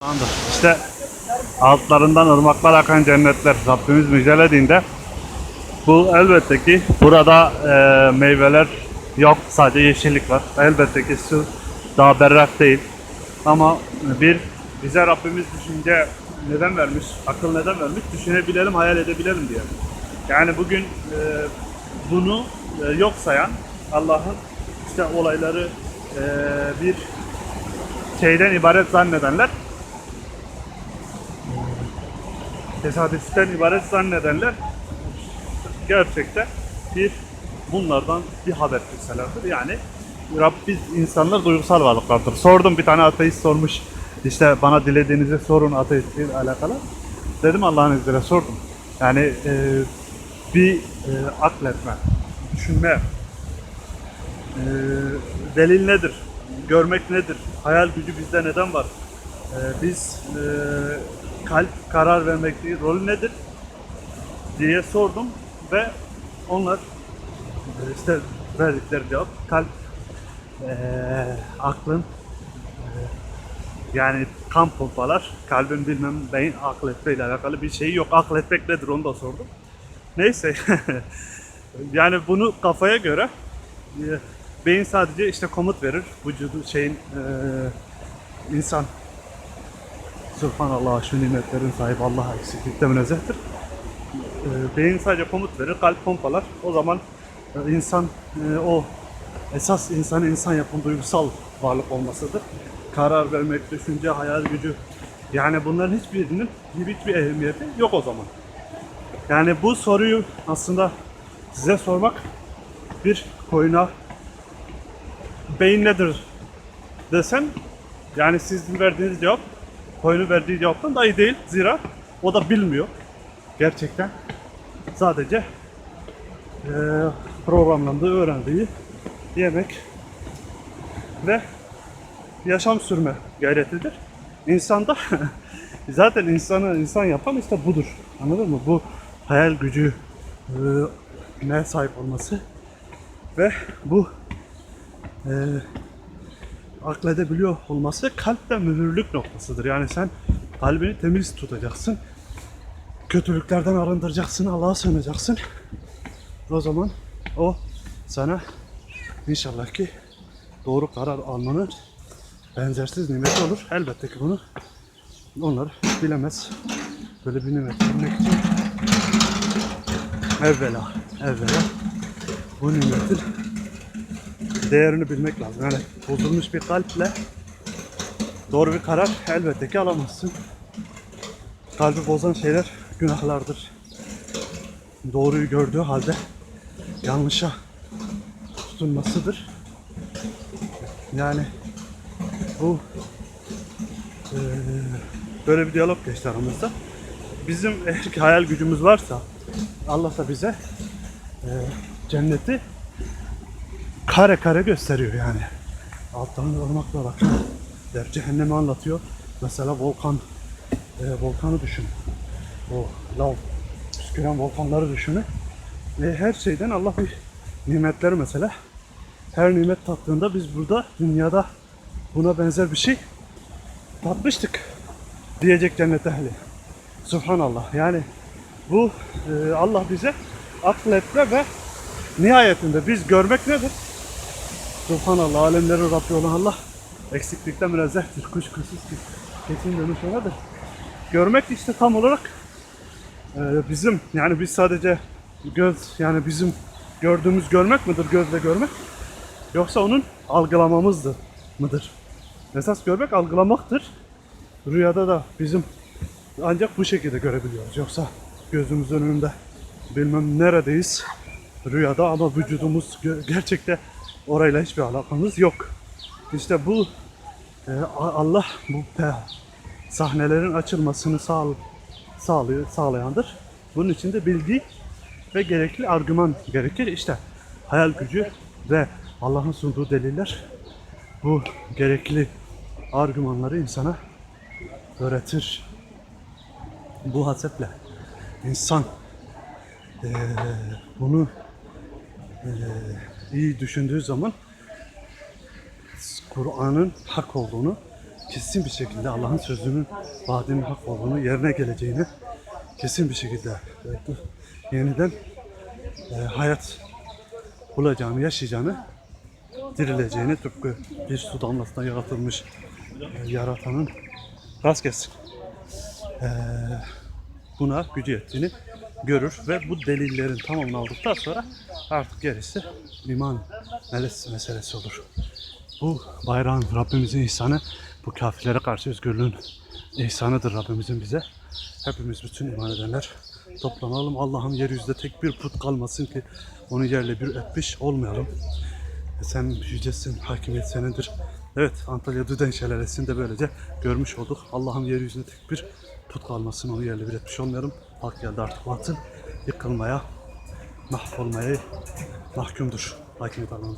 Anladım. İşte altlarından ırmaklar akan cennetler Rabbimiz müjdelediğinde bu elbette ki burada e, meyveler yok sadece yeşillik var. Elbette ki su daha berrak değil. Ama bir bize Rabbimiz düşünce neden vermiş, akıl neden vermiş düşünebilelim, hayal edebilelim diye. Yani bugün e, bunu e, yok sayan Allah'ın işte olayları e, bir şeyden ibaret zannedenler tesadüften ibaret zannedenler gerçekten bir bunlardan bir haber etselerdir. Yani Rabbiz insanlar duygusal varlıklardır. Sordum bir tane ateist sormuş. İşte bana dilediğinizi sorun ateistliğiyle alakalı. Dedim Allah'ın izniyle sordum. Yani e, bir e, akletme, düşünme, e, delil nedir? Görmek nedir? Hayal gücü bizde neden var? E, biz e, kalp karar vermekteki rolü nedir? diye sordum ve onlar e, işte verdikleri cevap kalp e, aklın e, yani kan pompalar kalbin bilmem beyin akletmeyle alakalı bir şey yok. Akletmek nedir onu da sordum. Neyse yani bunu kafaya göre e, beyin sadece işte komut verir vücudu şeyin e, insan Subhanallah şu nimetlerin sahibi Allah'a eksiklikte münezzehtir. E, beyin sadece komut verir, kalp pompalar. O zaman e, insan e, o esas insanı insan yapan duygusal varlık olmasıdır. Karar vermek, düşünce, hayal gücü. Yani bunların hiçbirinin hiçbir ehemmiyeti yok o zaman. Yani bu soruyu aslında size sormak bir koyuna beyin nedir desem yani sizin verdiğiniz cevap koyunun verdiği cevaptan daha iyi değil. Zira o da bilmiyor. Gerçekten sadece eee programlandığı, öğrendiği yemek ve yaşam sürme gayretidir. İnsanda zaten insanı insan yapan işte budur. Anladın mı? Bu hayal gücü eee ne sahip olması ve bu eee akledebiliyor olması kalpte mühürlük noktasıdır. Yani sen kalbini temiz tutacaksın. Kötülüklerden arındıracaksın, Allah'a sığınacaksın. O zaman o sana inşallah ki doğru karar almanın benzersiz nimeti olur. Elbette ki bunu onlar bilemez. Böyle bir nimet bilmek için evvela, evvela bu nimetin değerini bilmek lazım. Yani bozulmuş bir kalple doğru bir karar elbette ki alamazsın. Kalbi bozan şeyler günahlardır. Doğruyu gördüğü halde yanlışa tutunmasıdır. Yani bu eee, böyle bir diyalog geçti aramızda. Bizim eğer ki hayal gücümüz varsa Allah da bize eee, cenneti kare kare gösteriyor yani. Alttan ırmaklar akıyor. Der cehennemi anlatıyor. Mesela volkan e, volkanı düşün. O lav püsküren volkanları düşünün. Ve her şeyden Allah bir nimetleri mesela. Her nimet tattığında biz burada dünyada buna benzer bir şey tatmıştık diyecek cennet ehli. Subhanallah. Yani bu e, Allah bize akletme ve nihayetinde biz görmek nedir? Subhanallah alemlerin Rabbi olan Allah eksiklikten münezzehtir. Kuşkusuz ki kesin dönüş onadır. Görmek işte tam olarak e, bizim yani biz sadece göz yani bizim gördüğümüz görmek midir gözle görmek yoksa onun algılamamızdır mıdır? Esas görmek algılamaktır. Rüyada da bizim ancak bu şekilde görebiliyoruz. Yoksa gözümüzün önünde bilmem neredeyiz rüyada ama vücudumuz gerçekte orayla hiçbir alakamız yok. İşte bu e, Allah bu pe- sahnelerin açılmasını sağ, sağlıyor, sağlayandır. Bunun için de bilgi ve gerekli argüman gerekir. İşte hayal gücü ve Allah'ın sunduğu deliller bu gerekli argümanları insana öğretir. Bu haseple insan eee, bunu eee, iyi düşündüğü zaman Kur'an'ın hak olduğunu kesin bir şekilde Allah'ın sözünün vaadinin hak olduğunu yerine geleceğini kesin bir şekilde yeniden e, hayat bulacağını, yaşayacağını, dirileceğini tıpkı bir su damlasından yaratılmış e, yaratanın rast gelsin. E, buna gücü yettiğini görür ve bu delillerin tamamını aldıktan sonra artık gerisi iman meselesi, olur. Bu bayrağın Rabbimizin ihsanı, bu kafirlere karşı özgürlüğün ihsanıdır Rabbimizin bize. Hepimiz bütün iman edenler toplanalım. Allah'ım yeryüzünde tek bir put kalmasın ki onu yerle bir etmiş olmayalım. E Sen yücesin, hakimiyet senindir. Evet, Antalya Düden Şelalesi'ni de böylece görmüş olduk. Allah'ım yeryüzünde tek bir put kalmasın, onu yerle bir etmiş olmayalım. Hak geldi artık batıl yıkılmaya, mahvolmaya mahkumdur. Hakimiyet Allah'ın.